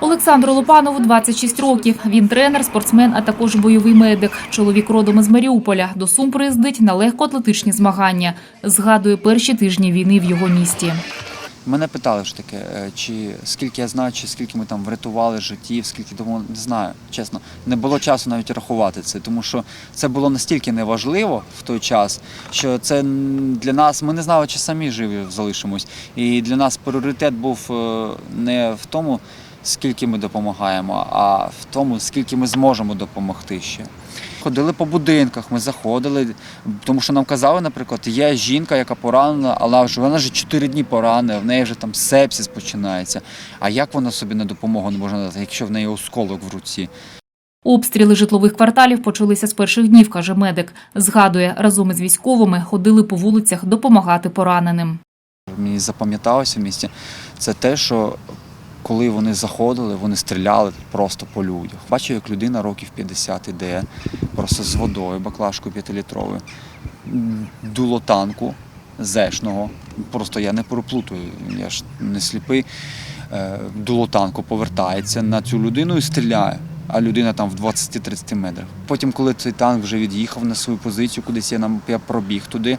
Олександру Лупанову 26 років. Він тренер, спортсмен, а також бойовий медик. Чоловік родом із Маріуполя. До Сум приїздить на легкоатлетичні змагання. Згадує перші тижні війни в його місті. Мене питали ж таке, чи скільки я знаю, чи скільки ми там врятували життів, скільки тому не знаю, чесно. Не було часу навіть рахувати це, тому що це було настільки неважливо в той час, що це для нас, ми не знали, чи самі живі залишимось. І для нас пріоритет був е, не в тому, скільки ми допомагаємо, а в тому, скільки ми зможемо допомогти ще. Ходили по будинках, ми заходили, тому що нам казали, наприклад, є жінка, яка поранена, але вона вже 4 дні поранена, в неї вже там сепсис починається. А як вона собі на допомогу не може надати, якщо в неї осколок в руці? Обстріли житлових кварталів почалися з перших днів, каже медик. Згадує, разом із військовими ходили по вулицях допомагати пораненим. Мені запам'яталося в місті це те, що коли вони заходили, вони стріляли просто по людях. Бачу, як людина років 50 іде, просто з водою, баклажкою п'ятилітровою, дуло танку зешного. Просто я не переплутаю, я ж не сліпий. Е, Дуло танку повертається на цю людину і стріляє. А людина там в 20-30 метрах. Потім, коли цей танк вже від'їхав на свою позицію, кудись я нам я пробіг туди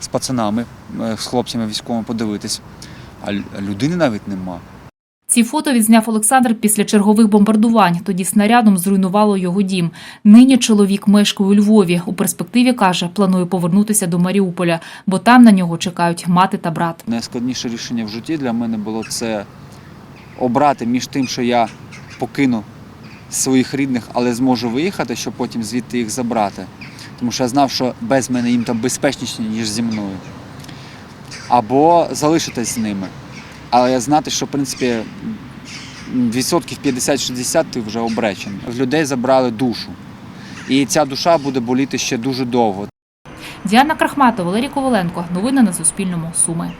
з пацанами, е, з хлопцями військовими подивитись. А людини навіть нема. Ці фото відзняв Олександр після чергових бомбардувань. Тоді снарядом зруйнувало його дім. Нині чоловік мешкає у Львові. У перспективі каже, планує повернутися до Маріуполя, бо там на нього чекають мати та брат. Найскладніше рішення в житті для мене було це обрати між тим, що я покину своїх рідних, але зможу виїхати, щоб потім звідти їх забрати. Тому що я знав, що без мене їм там безпечніше, ніж зі мною. Або залишитись з ними. Але я знати, що в принципі відсотків 50-60 ти вже обречений. Людей забрали душу. І ця душа буде боліти ще дуже довго. Діана Крахматова, Валерій Коваленко. Новини на Суспільному. Суми.